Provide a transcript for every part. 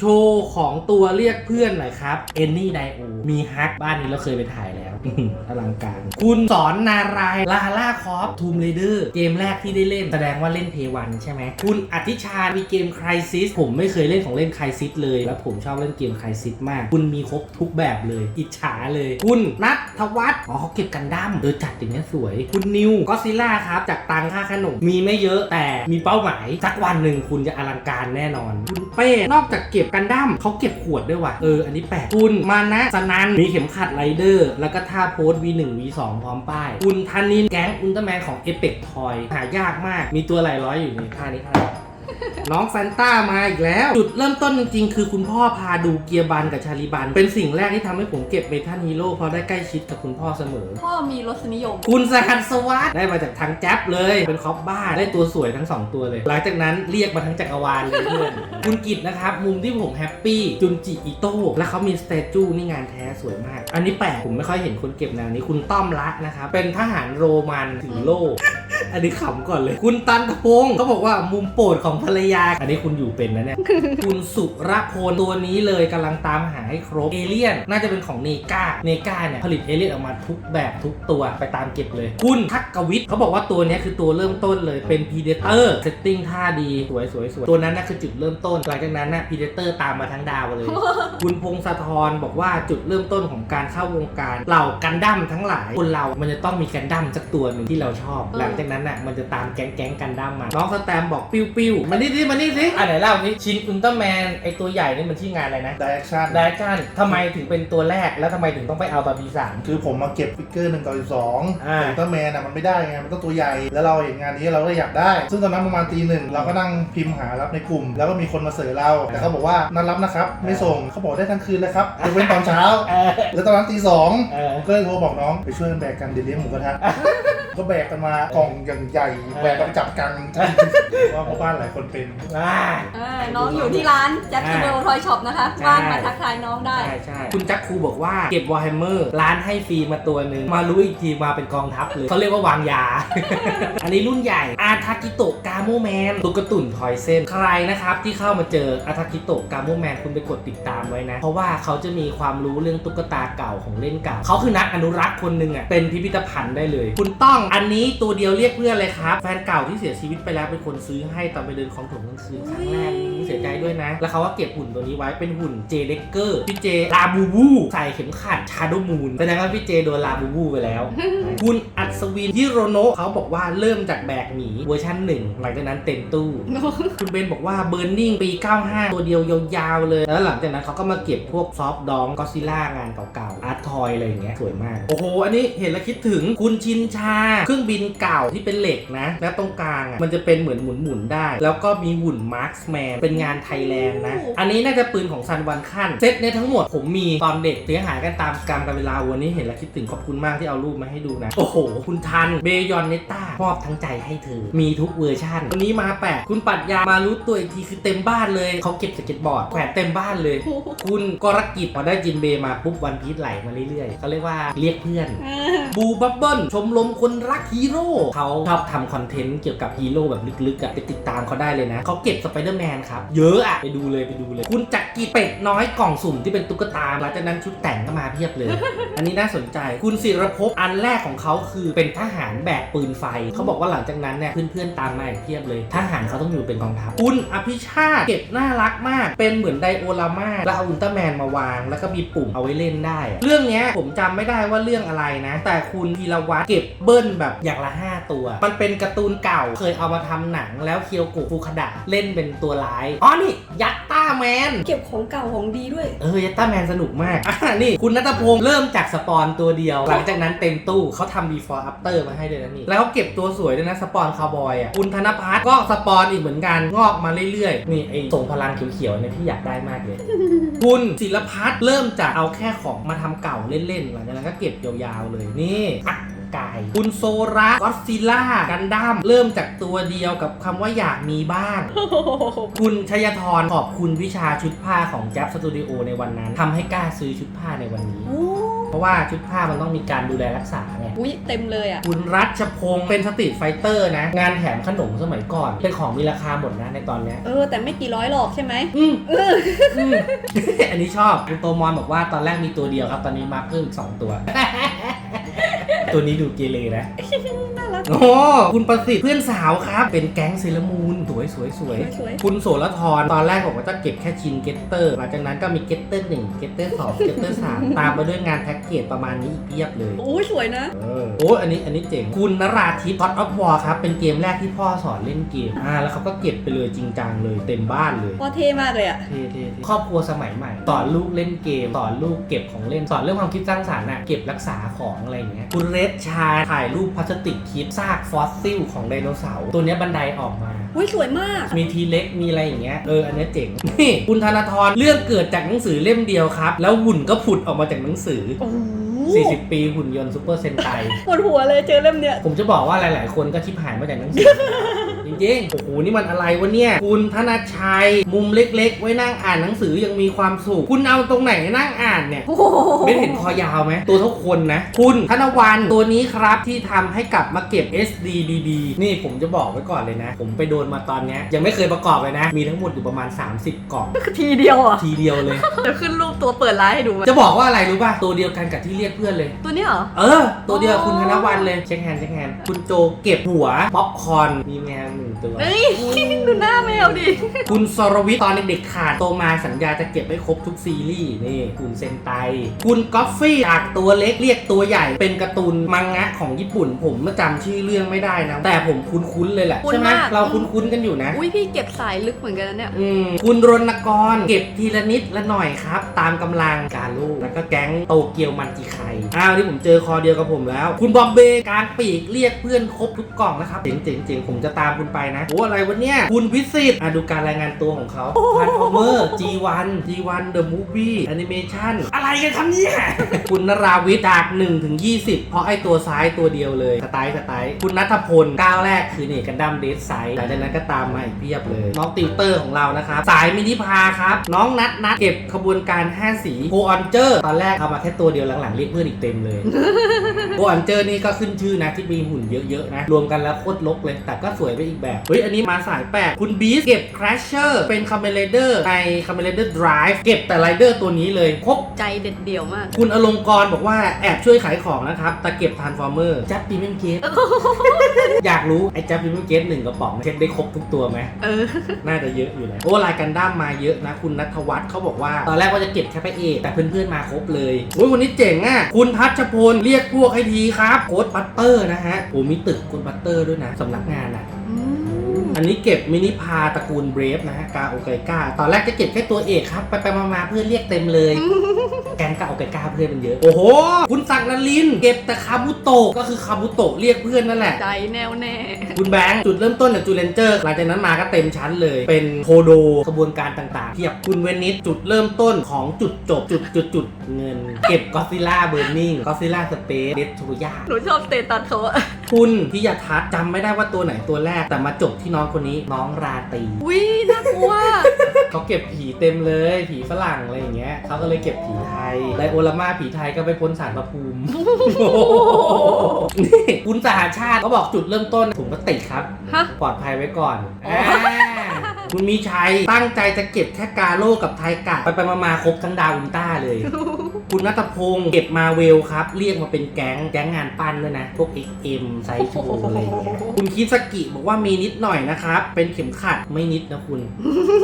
โชว์ของตัวเรียกเพื่อนหน่อยครับ เอนนี่ไดโอ มีฮักบ้านนี้เราเคยไปถ่ายแล้ว อลังการ คุณสอนนาราย ลาล่าคอฟทูมเรเดอร์ เกมแรกที่ได้เล่น แสดงว่าเล่นเพวันใช่ไหม คุณอธิชามีเกมครซิสผมไม่เคยเล่นของเล่นครซิสเลย แล้วผมชอบเล่นเกมครซิสมาก คุณมีครบทุกแบบเลย อิจฉาเลย คุณนัททวัฒน์ อ๋อเขาเก็บกันดั้มเออจัดอย่างนี้สวย คุณนิวก็ซิล่าครับ จากตังค่าขนม มีไม่เยอะแต่มีเป้าหมาย สักวันหนึ่งคุณจะอลังการแน่นอน คุณเป้ นอกจากเก็บกันดั้มเขาเก็บขวดด้วยว่ะ เออ อันนี้แปลกคุณมานะสนัน มีเข็มขัดไรเดอร์ แล้วก็ท่าโพส V1 V2 พร้อมป้าย คุณธนินแก๊งอุลตร้าแมนของเอเปกทอย หายากมาก มีตัวหลายร้อยอยู่ในท่านี้ท่า นี้น้องแฟนต้ามาอีกแล้ว จุดเริ่มต้นจริงๆ คือคุณพ่อพาดูเกียร์บันกับชาลีบัน เป็นสิ่งแรกที่ทำให้ผมเก็บเมทัลฮีโร่เพราะได้ใกล้ชิดกับคุณพ่อเสมอ พ่อมีรสนิยม คุณสหัสสวัสดได้มาจากทางแจ๊บเลย เป็นคอปบ้าได้ตัวสวยทั้ง 2 ตัวเลย หลังจากนั้นเรียกมาทั้งจักรวาลเลยเพื่อน คุณกิตนะครับ มุมที่ผมแฮปปี้จุนจิอิโต้แล้วเขามีสเตจูนี่งานแท้สวยมาก อันนี้แปลกผมไม่ค่อยเห็นคนเก็บแนวนี้คุณต้อมละนะครับเป็นทหารโรมันถือโล่อันนี้ขำก่อนเลย คุณตันทพงศ์เขาบอกว่ามุมโปรดของภรรยา อันนี้คุณอยู่เป็นนะเนี่ย คุณสุรพลตัวนี้เลยกำลังตามหาให้ครบ เอเลียน น่าจะเป็นของเนกาเนกาเนี่ยผลิตเอเลียนออกมาทุกแบบทุกตัวไปตามเก็บเลย คุณทักกวิทย์เขาบอกว่าตัวเนี้ยคือตัวเริ่มต้นเลยเป็นพีเดเตอร์เซตติ้งท่าดีสวยสวยสวยตัวนั้นน่ะคือจุดเริ่มต้น หลังจากนั้นน่ะพีเดเตอร์ตามมาทั้งดาวเลย คุณพงศธรบอกว่าจุดเริ่มต้นของการเข้าวงการเหล่ากันดั้มทั้งหลายคนเรามันจะต้องมีกันดั้มสักตัวหนึ่งที่เราชอบ หลังจากนั้นน่ะมันจะตามแก๊งแก๊งกันดั้มมาน้องสแตมบอกปิ้วปิ้วมานี่สิมานี่สิอะไหนเล่าสิชินอุลตร้าแมนไอตัวใหญ่นี่มันชื่องานอะไรนะไดแอคชั่นไดจันทำไมถึงเป็นตัวแรกแล้วทำไมถึงต้องไปเอาตอนปีสาม คือผมมาเก็บฟิกเกอร์หนึ่งต่อสองอ่า อุลตร้าแมนอะมันไม่ได้ไงมันต้องตัวใหญ่ แล้วเราเห็นงานนี้เราก็อยากได้ ซึ่งตอนนั้นประมาณตีหนึ่งเราก็นั่งพิมพ์หารับในกลุ่ม แล้วก็มีคนมาเสนอเรา แต่เขาบอกว่านัดรับนะครับ ไม่ส่งเขาบอกได้ทั้งคืนเลยครับยกเว้นตอนเช้า เออแล้วตอนนั้นตีสองเออก็เลยโทรบอกน้องไปช่วยกันแบกกันเดี๋ยวเลี้ยงหมูกระทะ ก็แบกกันมากล่องอย่างใหญ่แบกกันไปจับกันว่าพ่อบ้านหลายคนเป็นอ่าอ่าน้องอยู่ที่ร้านแจ็คคิเบลทอยช็อปนะคะใช่ว่างมาทักทายน้องได้ ใช่ใช่คุณจักครูบอกว่าเก็บวอ r แฮมเมอร์ร้านให้ฟรีมาตัวหนึ่งมารู้อีกทีมาเป็นกองทัพเลยเขาเรียกว่าวางยา อันนี้รุ่นใหญ่อาทากิโตะกาโมแมนตุ๊กตุ่นทอยเส้นใครนะครับที่เข้ามาเจออาทากิโตะกาโมแมนคุณไปกดติดตามไว้นะ เพราะว่าเขาจะมีความรู้เรื่องตุ๊กตาเก่าของเล่นเก่าเขาคือนักอนุรักษ์คนหนึ่งอะเป็นพิพิธภัณฑ์ได้เลย คุณต้องอันนี้ตัวเดียวเรียกเพื่อนเลยครับ แฟนเก่าที่เสียชีวิตไปแล้วเป็นคนซื้อให้ตอนไปเดินของถมกลางคืนครั้งแรกเสียใจด้วยนะ แล้วเขาก็เก็บหุ่นตัวนี้ไว้เป็นหุ่นเจเด็กเกอร์พี่เจลาบูบูใส่เข็มขัดชาโดมูนแสดงว่าพี่เจโดนลาบูบูไปแล้ว คุณอัศวินฮิโรโนะเขาบอกว่าเริ่มจากแบกหมีเวอร์ชันหนึ่งหลังจากนั้นเต็มตู้ คุณเบนบอกว่าเบิร์นนิ่งปี 95 ตัวเดียวยาวๆเลย แล้วหลังจากนั้นเขาก็มาเก็บพวกซอฟดองก็ซิล่างานเก่าๆอาร์ตทอยอะไรอย่างเงี้ยสวยมาก โอ้โห อันนี้เห็นแล้วคิดถึงคุณชินชาเครื่องบินเก่าที่เป็นเหล็กนะ และตรงกลางอะมันจะเป็นเหมือนหมุนๆได้ แล้วก็มีหุ่นมาร์คแมนเป็นงานไทยแลนด์นะ อันนี้น่าจะปืนของซันวันขั้นเซตเนี้ยทั้งหมดผมมีตอนเด็กเสียหายกันตามกรรมกันเวลาวันนี้เห็นแล้วคิดถึงขอบคุณมากที่เอารูปมาให้ดูนะ โอ้โห คุณทันเบยอนเนต้ามอบทั้งใจให้เธอมีทุกเวอร์ชันวันนี้มาแปะคุณปรัดยามารู้ตัวอีกทีคือเต็มบ้านเลยเขาเก็บสเก็ตบอร์ดแขวนเต็มบ้านเลย คุณกรกิจพอได้จินเบย์มาปุ๊บวันพีชไหลมาเรื่อยๆเขาเรียกว่าเรียกเพื่อนบูบับเบิ้ลชมรมคนรักฮีโร่เขาชอบทำคอนเทนต์เกี่ยวกับฮีโร่แบบลึกๆอะไปติดตามเขาได้เลยนะเขาเก็บสไปเดอร์แมนครับ เยอะอะไปดูเลยไปดูเลย คุณจักรีเป็ดน้อยกล่องสุ่มที่เป็นตุ๊กตาหลังจากนั้นชุดแต่งก็มาเพียบเลย อันนี้น่าสนใจคุณศิรภพอันแรกของเขาคือเป็นทหารแบกปืนไฟเขาบอกว่าหลังจากนั้นเนี่ยเพื่อนๆตามมาอีกเพียบเลยทหารเขาต้องอยู่เป็นกองทัพคุณอภิชาติเก็บน่ารักมาก เป็นเหมือนไดโอลาม่าแล้วเอาอุลตร้าแมนมาวาง แล้วก็มีปุ่มเอาไว้เล่นได้ เรื่องเนี้ยผมจำไม่ได้ว่าเรื่องอะไรนะ แต่คุณธีรวัตรเก็บเบิ้ลแบบอย่างละ 5 ตัว มันเป็นการ์ตูนเก่าเคยเอามาทำหนังแล้วเคียวกุฟูคดะเล่นเป็นตัวร้าย อ๋อนี่ ยัตต้าแมน เก็บของเก่าของดีด้วย เออ ยัตต้าแมนสนุกมากอะนี่ คุณนัทพงศ์เริ่มจากสปอนตัวเดียว หลังจากนั้นเต็มตู้เขาทำ before after มาให้เลยนะนี่ แล้วเขาเก็บตัวสวยด้วยนะ สปอนคาวบอยอะคุณธนพัฒน์ก็สปอนอีกเหมือนกันงอกมาเรื่อยๆ นี่ไอ้ส่งพลังเขียวๆเนี่ยที่อยากได้มากเลย คุณศิลพัฒน์เริ่มจากเอาแค่ของมาทำเก่าเล่นๆหลังจากนั้นก็เก็บยาวๆเลยนี่อะ กาย คุณโซระก็อดซิล่ากันดั้มเริ่มจากตัวเดียวกับคำว่าอยากมีบ้าง คุณชยธรขอบคุณวิชาชุดผ้าของแจ๊บสตูดิโอในวันนั้นทำให้กล้าซื้อชุดผ้าในวันนี้โอ้เพราะว่าชุดผ้ามันต้องมีการดูแลรักษาไง อุ๊ยเต็มเลยอะ คุณรัชพงศ์เป็นสตรีทไฟเตอร์นะ งานแถมขนมสมัยก่อน เป็นของมีราคาหมดนะในตอนเนี้ยเออ แต่ไม่กี่ร้อยหรอกใช่ไหมอืมอืมอันนี้ชอบคุณโตมอนบอกว่าตอนแรกมีตัวเดียวครับ ตอนนี้มาเพิ่มอีกสองตัว ตัวนี้ดูเกเรนะน่ารัก โอ้คุณประสิทธิ์เพื่อนสาวครับ เป็นแก๊งเซเลอรามูนสวยสวยสวยสวย คุณโสระทรตอนแรกบอกว่าจะเก็บแค่ชิ้นเกตเตอร์ หลังจากนั้นก็มีเกตเตอร์หนึ่งเกตเตอร์สองเกตเตอร์สามตามมาด้วยงานแพ็กเกจประมาณนี้อีกเพียบเลยอุ้ยสวยนะ เออโอ้อันนี้อันนี้เจ๋ง คุณนราทิพย์ God of War ครับ เป็นเกมแรกที่พ่อสอนเล่นเกม อ่า แล้วเขาก็เก็บไปเลยจริงจังเลยเต็มบ้านเลย พอเท่มากเลยอะเท่ๆๆครอบครัวสมัยใหม่สอนลูกเล่นเกมสอนลูกเก็บของเล่นสอนเรื่องความคิดสร้างสรรค์น่ะเก็บรักษาของอะไรอย่างเงี้ย คุณเรดชาถ่ายรูปพลาสติกคิดซากฟอสซิลของไดโนเสาร์ตัวเนี้ยบันไดออกมา อุ้ยสวยมาก มีทีเล็กมีอะไรอย่างเงี้ยเอออันเนี้ยเจ๋ง นี่คุณธนาธรเรื่องเกิดจากหนังสือเล่มเดียวครับ แล้วหุ่นก็ผุดออกมาจากหนังสือ โอ้โห40 ปีหุ่นยนต์ซูเปอร์เซนไต ปวดหัวเลยเจอเล่มเนี้ย ผมจะบอกว่าหลาย ๆ คนก็ชิบหายมาจากหนังสือ จริงๆ โอ้โห นี่มันอะไรวะเนี่ย คุณธนชัย มุมเล็กๆ ไว้นั่งอ่านหนังสือยังมีความสุข คุณเอาตรงไหนนั่งอ่านเนี่ย โอ้โหไม่เห็นคอยาวไหม ตัวเท่าคนนะ คุณธนวันตัวนี้ครับที่ทำให้กลับมาเก็บ SD ดีๆนี่ผมจะบอกไว้ก่อนเลยนะ ผมไปโดนมาตอนเนี้ยยังไม่เคยประกอบเลยนะ มีทั้งหมดอยู่ประมาณ 30 กล่องทีเดียวอะทีเดียวเลย เดี๋ยวขึ้นรูปตัวเปิดร้านให้ดูไหมจะบอกว่าอะไรรู้ป่ะ ตัวเดียวกันกับที่เรียกเพื่อนเลย ตัวเนี้ยเหรอ เออ ตัวเดียวกับคุณธนวันเลย เช็คแฮนด์เช็คแฮนด์คุณโจเก็บหัว ป๊อปคอร์นมีแมวหนึ่งตัวเอ้ยดูหน้าแมวดิ คุณสรวิทย์ตอนเด็กๆขาดโตมาสัญญาจะเก็บให้ครบทุกซีรีส์นี่คุณเซนไต คุณกอฟฟี่จากตัวเล็กเรียกตัวใหญ่เป็นการ์ตูนมังงะของญี่ปุ่น ผมจำชื่อเรื่องไม่ได้นะ แต่ผมคุ้นๆเลยแหละ คุ้นใช่ไหมมาก เราคุ้นๆกันอยู่นะ อุ้ยพี่เก็บสายลึกเหมือนกันนะเนี่ย อืมคุณรณกรเก็บทีละนิดละหน่อยครับ ตามกำลังการลูกแล้วก็แก๊งโตเกียวมันจิไคอ้าวนี่ผมเจอคอเดียวกับผมแล้ว คุณบอมเบย์กลางปีกเรียกเพื่อนครบทุกกล่องนะครับเจ๋งเจ๋งเจ๋งผมจะตามคุณไปนะโอ้อะไรวะเนี่ยคุณวิสิตอะดูการรายงานตัวของเขา Transformer G1 G1 The Movie Animation อะไรกันครับเนี่ย คุณนราวิทย์จาก1ถึง20 เพราะไอตัวซ้ายตัวเดียวเลยสไตล์สไตล์คุณนัทพลก้าวแรกคือนี่กันดั้มเดสไซด์หลังจากนั้นก็ตามมาอีกเพียบเลย น้องติวเตอร์ของเรานะครับ สายมินิพาครับ น้องนัดนัดเก็บขบวนการ 5 สีโกออนเจอร์ ตอนแรกเอามาแค่ตัวเดียวหลังๆ เรียกเพื่อนอีกเต็มเลยโกออนเจอร์นี่ก็ขึ้นชื่อนะที่มีหุ่นเยอะๆนะรวมกันแล้วโคตรลกเลยแต่ก็สวยไปอีกแบบ เฮ้ย อันนี้มาสายแปลกคุณบีสเก็บ Crasher เป็นคาเมเลเดอร์ในคาเมเลเดอร์ Drive เก็บแต่ไรเดอร์ตัวนี้เลยครบใจเด็ดเดี่ยวมาก คุณอลงกรณ์บอกว่าแอบช่วยขายของนะครับแต่เก็บทานฟอร์เมอร์จับปีเมนเกตอยากรู้ ไอ้จับปีเมนเกตหนึ่งกระป๋องเช็ดได้ครบทุกตัวไหมเออ น่าจะเยอะอยู่นะโอ้ลายกันด้ามมาเยอะนะ คุณนัทวัฒน์เขาบอกว่า ตอนแรกว่าจะเก็บแค่พระเอกแต่เพื่อนๆมาครบเลยโอ้ยวันนี้เจ๋งอะคุณพัชพลเรียกพวกให้ทีครับโค้ดบัตเตอร์นะฮะโอ้มีตึกโค้ดบัตเตอร์ด้วยนะสำนักงานอะ อืมอันนี้เก็บมินิพาตระกูลเบรฟนะฮะกาโอไกก้าตอนแรกจะเก็บแค่ตัวเอกครับ ไปไปมาๆเพื่อนเรียกเต็มเลย แกงกาโอไกก้าเพื่อนมันเยอะ โอ้โห คุณศักดิ์นลินทร์เก็บแต่คาบุโตะก็คือคาบุโตะเรียกเพื่อนนั่นแหละ ใจแน่วแน่ คุณแบงค์จุดเริ่มต้นจากจูเลนเจอร์หลังจากนั้นมาก็เต็มชั้นเลย เป็นโคโดกระบวนการต่างๆเทียบคุณเวนิสจุดเริ่มต้นของจุดจบจุดจุดจุดเงิน เก็บก็ซิล่าเบอร์นิงก็ซิล่าสเปซเดสทูยาหนูชอบสเตตัสเขาอะ คุณพิยทัศน์จำไม่ได้ว่าตัวไหนตัวแรก แต่มาจบที่น้องคนนี้น้องราตรีอุ้ยน่ากลัวเขาเก็บผีเต็มเลย ผีฝรั่งอะไรอย่างเงี้ยเขาก็เลยเก็บผีไทยไดโอลาม่าผีไทยก็ไปพ้นสารพระภูมินี่คุณสหชาติเขาบอกจุดเริ่มต้นถุงพลาสติกครับ ฮะ ปลอดภัยไว้ก่อนอ๋ออ่าคุณมีชัยตั้งใจจะเก็บแค่กาโลกับไทกะ ไปไปมามาครบทั้งดาวอุลตร้าเลย คุณนัทพงศ์เก็บมาเวลครับ เรียกมาเป็นแก๊งแก๊งงานปั้นด้วยนะ พวก XM ไซโชอะไรอย่างเงี้ยคุณคิสกิบอกว่ามีนิดหน่อยนะครับ เป็นเข็มขัดไม่นิดนะคุณ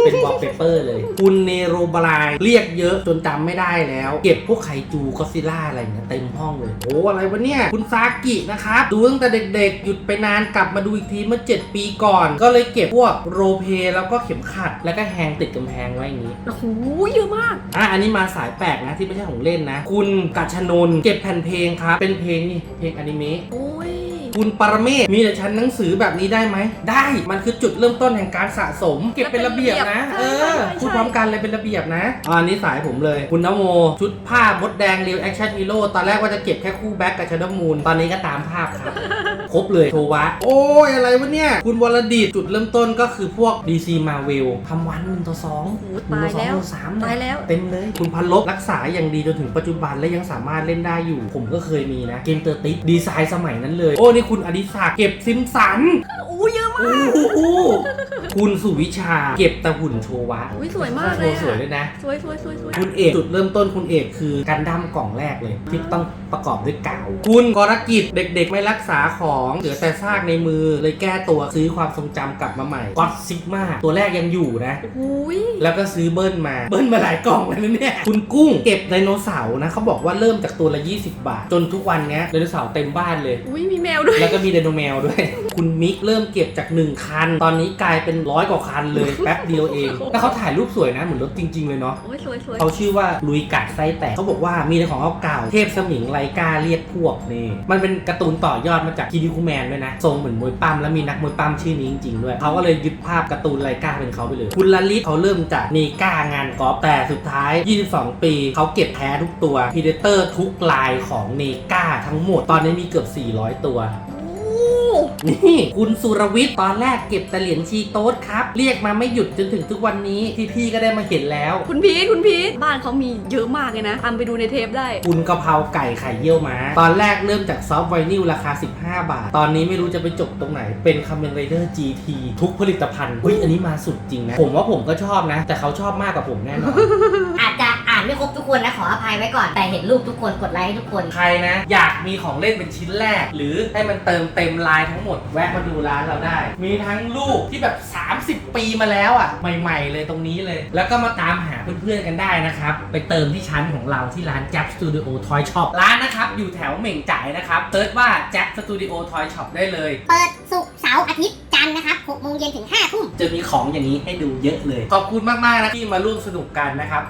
เป็นวอลเปเปอร์เลย คุณเนโรบรายเรียกเยอะจนจำไม่ได้แล้ว เก็บพวกไคจูก็ซิล่าอะไรอย่างเงี้ยเต็มห้องเลยโอ้อะไรวะเนี่ย คุณซากินะครับ ดูตั้งแต่เด็กๆ หยุดไปนานกลับมาดูอีกทีเมื่อ 7 ปีก่อน ก็เลยเก็บพวกโรลเพลย์แล้วก็เข็มขัด แล้วก็แฮงติดกำแพงไว้อย่างนี้โอ้โหเยอะมากอะอันนี้มาสายแปลกนะที่ไม่ใช่ของเล่นนะ คุณกัชนนท์เก็บแผ่นเพลงครับ เป็นเพลงนี่เพลงอนิเมะโอ้ย คุณปรเมศมีแต่ชั้นหนังสือแบบนี้ได้ไหม ได้ มันคือจุดเริ่มต้นแห่งการสะสม เก็บเป็นระเบียบนะใช่เอใช่อใช่พูดพร้อมกันเลยเป็นระเบียบนะอะอันนี้สายผมเลย คุณนโม ชุดผ้ามดแดงเรียวแอคชั่นฮีโร่ ตอนแรกว่าจะเก็บแค่คู่แบ็คกับชาดมูนตอนนี้ก็ตามภาพครับ ครบเลยโทวะ โอ้ยอะไรวะเนี่ย คุณวรดิตจุดเริ่มต้นก็คือพวก DC Marvel ทำวันหนึ่งต่อสองโอ้โหตายแล้วหนึ่งต่อสองหนึ่งต่อสามตายแล้ว เต็มเลย คุณพันลบรักษาอย่างดีจนถึงปัจจุบันและยังสามารถเล่นได้อยู่ ผมก็เคยมีนะ เกมเตอร์ติกดีไซน์สมัยนั้นเลย โอ้นี่คุณอดิศักดิ์เก็บซิมสันอู้เยอะมาก โอ้โห คุณสุวิชาเก็บแต่หุ่นโชวะอุ้ยสวยมากเลยโชว์สวยอะด้วยนะ สวยสวยสวยสวยคุณเอกจุดเริ่มต้นคุณเอกคือการดั้มกล่องแรกเลย ที่ต้องประกอบด้วยกาว คุณกรกิจเด็กๆไม่รักษาของเหลือแต่ซากในมือเลยแก้ตัวซื้อความทรงจำกลับมาใหม่ก็อดซิกมาตัวแรกยังอยู่นะ อุ้ยแล้วก็ซื้อเบิ้ลมา เบิ้ลมาหลายกล่องเลยนะเนี่ย คุณกุ้งเก็บไดโนเสาร์นะเขาบอกว่าเริ่มจากตัวละ 20 บาท จนทุกวันเนี้ยไดโนเสาร์เต็มบ้านเลย อุ้ยมีแมวด้วย แล้วก็มีไดโนแมวด้วย คุณมิกเริ่มเก็บจาก 1 คัน ตอนนี้กลายเป็นร้อยกว่าคันเลยแป๊บเดียวเองแล้วเขาถ่ายรูปสวยนะเหมือนรถจริง ๆ เลยเนาะโอ้ยสวยสวยเขาชื่อว่าลุยกัดไส้แตกเขาบอกว่ามีแต่ของเก่าๆเทพสมิงไลกาเรียกพวกนี่มันเป็นการ์ตูนต่อยอดมาจากคิดิคุแมนด้วยนะทรงเหมือนมวยปั้มแล้วมีนักมวยปั้มชื่อนี้จริงๆด้วยเขาก็เลยยึดภาพการ์ตูนไลกาเป็นเขาไปเลยคุณลลิตเขาเริ่มจากเนก้างานกอล์ฟแต่สุดท้าย 22 ปีเขาเก็บแท้ทุกตัวพีเดเตอร์ทุกลายของเนก้าทั้งหมดตอนนี้มีเกือบ 400 ตัวโอ้ นี่คุณสุรวิทย์ตอนแรกเก็บแต่เหรียญชีโต๊ดครับ เรียกมาไม่หยุดจนถึงทุกวันนี้พี่ๆก็ได้มาเห็นแล้ว คุณพีทคุณพีทบ้านเขามีเยอะมากเลยนะตามไปดูในเทปได้ คุณกะเพราไก่ไข่เยี่ยวม้า ตอนแรกเริ่มจากซอฟต์ไวนิลราคา 15 บาท ตอนนี้ไม่รู้จะไปจบตรงไหนเป็นค a เมนไรเดอร์ GT ทุกผลิตภัณฑ์เฮ้ยอันนี้มาสุดจริงนะผมว่าผมก็ชอบนะ แต่เขาชอบมากกว่าผมแน่นอนอาจจะอ่านไม่ครบทุกคนนะขออภัยไว้ก่อน แต่เห็นรูปทุกคนกดไลค์ให้ทุกคน ใครนะ อยากมีของเล่นเป็นชิ้นแรก หรือให้มันเติมเต็มลายทั้งหมด แวะมาดูร้านเราได้ มีทั้งลูกที่แบบ 30 ปีมาแล้วอะ ใหม่ๆเลยตรงนี้เลย แล้วก็มาตามหาเพื่อนๆกันได้นะครับ ไปเติมที่ชั้นของเราที่ร้าน Jap Studio Toy Shop ร้านนะครับ อยู่แถวเหม่งจ่ายนะครับเซิร์ชว่า Jap Studio Toy Shop ได้เลย เปิดสุกร์เสาร์อาทิตย์จันทร์นะครับ6โมงเย็นถึง5ทุ่มจะมีของอย่างนี้ให้ดูเยอะเลย ขอบคุณมากๆนะที่มาร่วมสนุกกันนะครับ